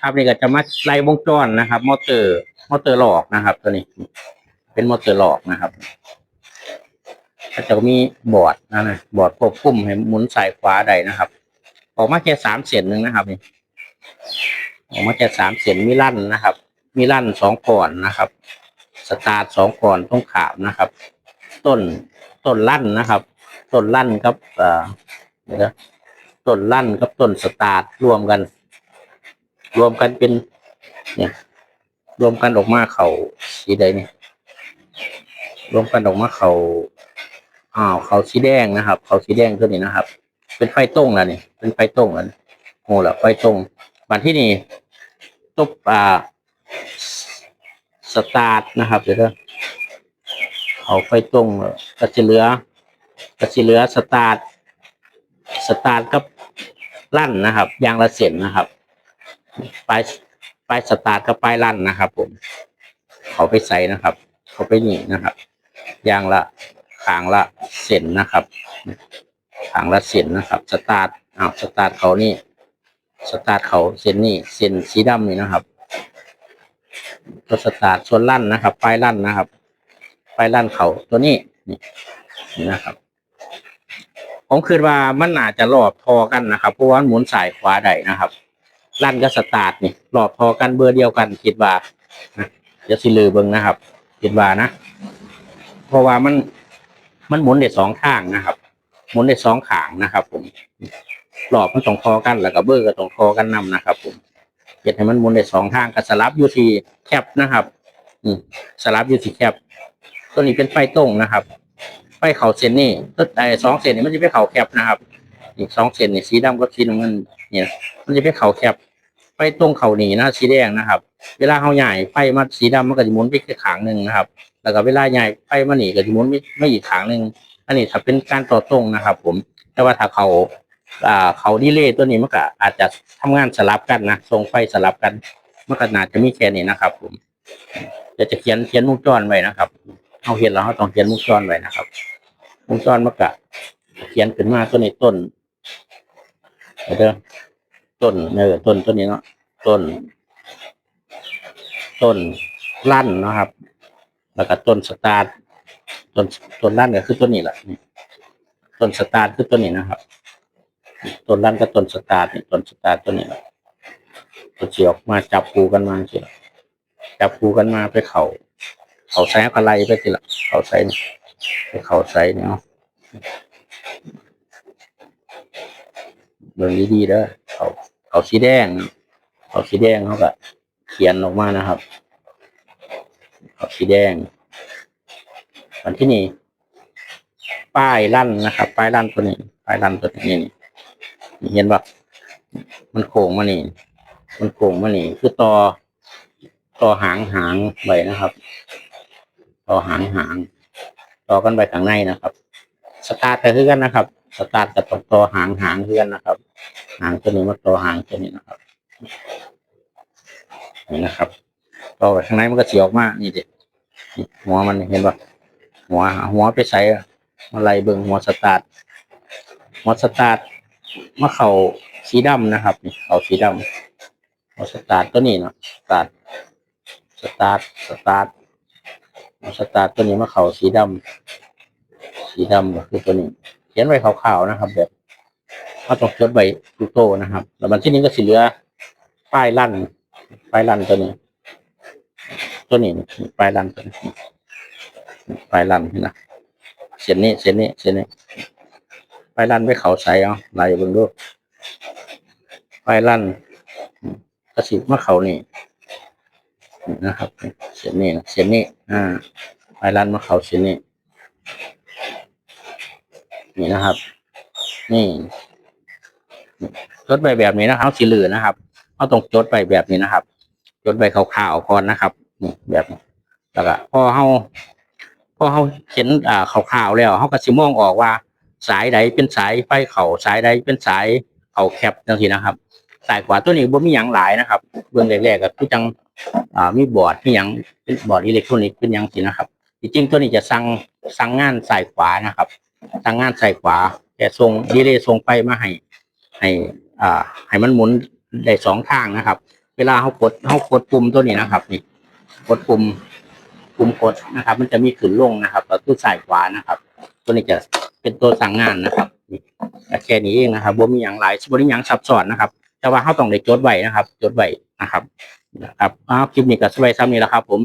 ครับนี่ก็จะมาไล่วงจรนะครับ มอเตอร์ มอเตอร์หลอกนะครับ ตัวนี้ เป็นมอเตอร์หลอกนะครับก็จะมีบอร์ดนะนะบอร์ดควบคุมให้หมุนสายขวาได้นะครับ ออกมาแค่สามเส้นหนึ่งนะครับนี่ออกมาแค่สามเส้นมีลั่นนะครับ มีลั่นสองก่อนนะครับ สตาร์ทสองก่อนต้องขามนะครับ ต้นต้นลั่นนะครับต้นลั่นกับเอ่อต้นลั่นกับต้นสตาร์ทรวมกัน รวมกันเป็นเนี่ยรวมกันออกมาเขาสีใดเนี่ยรวมกันออกมาเขาอ้าวเขาสีแดงนะครับ เขาสีแดงตัวนี้นะครับ เป็นไฟต้งแล้วนี่เป็นไฟต้งแล้วโอ้ละไฟต้งบันที่นี่ตุบอ่าสตาร์ทนะครับเดี๋ยวเด้เอาไฟต้งกระสิเหลือกระสิเหลือสตาร์ทสตาร์ทกับลั่นนะครับยางละเส้นนะครับ ปลายปลายสตาร์ทกับปลายลั่นนะครับ ผม เขาไปใส่นะครับ เขาไปหนีนะครับยางละขางละเส้นนะครับขางละเส้นนะครับ สตาร์ทอ้าวสตาร์ทเขานี่ สตาร์ทเขาเส้นนี่เส้นสีดำนี่นะครับตัวสตาร์ทส่วนลั่นนะครับ ปลายลั่นนะครับ ปลายลั่นเขาตัวนี้นี่นี่นะครับผมคิดว่ามันอาจจะรอบพอกันนะครับ เพราะว่ามันหมุนสายขวาได้นะครับ ลั่นก็สตาร์ทนี่รอบพอกันเบอร์เดียวกันคิดว่านะเดี๋ยวสิลือเบิ่งนะครับคิดว่านะ เพราะว่ามันมันหมุนได้สองข้างนะครับ หมุนได้สองขางนะครับ ผมรอบมันต้องพอกันแล้วก็เบอร์ก็ต้องพอกันนํนะครับ ผมเห็ดให้มันหมุนได้สองข้างก็สลับยูทีแคปนะครับ อืมสลับยูทีแคปตัวนี้เป็นไฟตรงนะครับไฟเข่าเส้นนี่ตัวไอ้สองเส้นนี่มันจะเป็นเข่าแคปนะครับ อีกสองเส้นนี่สีดำกับสีน้ำเงินเนี่ย มันจะเป็นเข่าแคบ ฟตรงเข่าหนีนะสีแดงนะครับ เวลาเขาใหญ่ไฟมาสีดำมันก็จะหมุนไปแค่ขางหนึ่งนะครับ แล้วก็เวลาใหญ่ไฟมาหนีก็จะหมุนไม่ไม่อีกขางหนึ่งอันนี้ถ้าเป็นการต่อตรงนะครับ ผมแต่ว่าถ้าเขาอ่าเขาดีเลย์ตัวนี้มันก็อาจจะทำงานสลับกันนะทรงไฟสลับกันมันก็น่าจะมีแค่นี้นะครับ ผมเดี๋ยวจะเขียนเขียนวงจรไว้นะครับเอาเห็นแล้วเราต้องเขียนวงจรไว้นะครับวงจรมันก็เขียนขึ้นมาตัวนี้ต้นเด้อ ต้นเออต้นต้นนี้เนาะต้น ต้นลั่นนะครับ แล้วก็ต้นสตาร์ทต้นต้นลั่นก็คือต้นนี้แหละนี่ต้นสตาร์ทคือต้นนี้นะครับต้นลั่นก็ต้นสตาร์ทนี่ต้นสตาร์ทต้นนี้แหละตัวเฉียออกมาจับคูกันมาเฉียจับคูกันมาไปเขาเขาใส่อะไรไปทีละเขาใส่ไปเขาใส่เนาะ เบิ่งดีๆเด้อเขาเขาสีแดง เขาสีแดงเขาก็เขียนออกมานะครับ เขาสีแดงวันที่นี่ป้ายลั่นนะครับ ป้ายลั่นตัวนี้ ป้ายลั่นตัวนี้นี่เห็นปะมันโค้งมานี่ มันโค้งมานี่ คือต่อต่อหางหางไว้นะครับ ต่อหางหาง ต่อกันไปข้างในนะครับ สตาร์ทก็คือนนะครับ สตาร์ทกับต่ต่อหางหางคือนนะครับ หางตัวนี้มาต่อหางตัวนี้นะครับนี่นะครับต่อไปข้างในมันก็เสียออกมากนี่ดินี่หัวมันเห็นปะหัวหัวไปใส่มาไล่เบิ่งหัวสตาร์ทหัวสตาร์ทมาเข่าสีดำนะครับนี่เข่าสีดำหัวสตาร์ทตัวนี้เนาะสตาร์ทสตาร์ทสตาร์ทหัวสตาร์ทตัวนี้มาเข่าสีดำ สีดำก็คือตัวนี้ เขียนไว้ขาวๆนะครับ แบบเขาต้องจดไว้ทุกโตนะครับ แล้วมันที่นี้ก็สิเหลือป้ายลั่นป้ายลั่นตัวนี้ ตัวนี้ป้ายลั่นตัวนี้ป้ายลั่นนะเส้นนี้เส้นนี้เส้นนี้ป้ายลั่นไว้เขาใส่เอาลายเบิ่งดูป้ายลั่นกระสิบมาเขานี่นี่นะครับ เส้นนี้นะเส้นนี้อ่าป้ายลั่นมาเขาเส้นนี้ นี่นะครับ นี่จดไปแบบนี้นะครับสีเหลืองนะครับเอาต้องจดไปแบบนี้นะครับ จดไปขาวๆก่อนนะครับนี่แบบนี้แล้วก็พอเขาพอเขาเห็นอ่าขาวๆแล้วเขาก็สิมองออกว่า สายใดเป็นสายไฟเขาสายใดเป็นสายเขาแคปจังซี่นะครับ สายขวาตัวนี้บ่มีหยังหลายนะครับเบื้องแรกๆก็คือจังอ่ามีบอร์ดมีหยังบอร์ดอิเล็กทรอนิกส์เป็นหยังสินะครับจริงๆตัวนี้จะสั่งสั่งงานสายขวานะครับ สั่งงานใสายขวา แต่ส่งดีเลย์ส่งไปมาให้ให้อ่าให้มันหมุนได้สองทางนะครับ เวลาเขากดเขากดปุ่มตัวนี้นะครับ นี่กดปุ่มปุ่มกดนะครับ มันจะมีขึ้นลงนะครับตัวซ้ายขวานะครับ ตัวนี้จะเป็นตัวสั่งงานนะครับแค่นี้เองนะครับบ่มีอย่างหลายบ่มีอย่างซับซ้อนนะครับ แต่ว่าเขาต้องได้จดไว้นะครับ จดไว้นะครับนะครับอ้าคลิปนี้ก็สบายซ้ำนี้แหล้วครับ ผม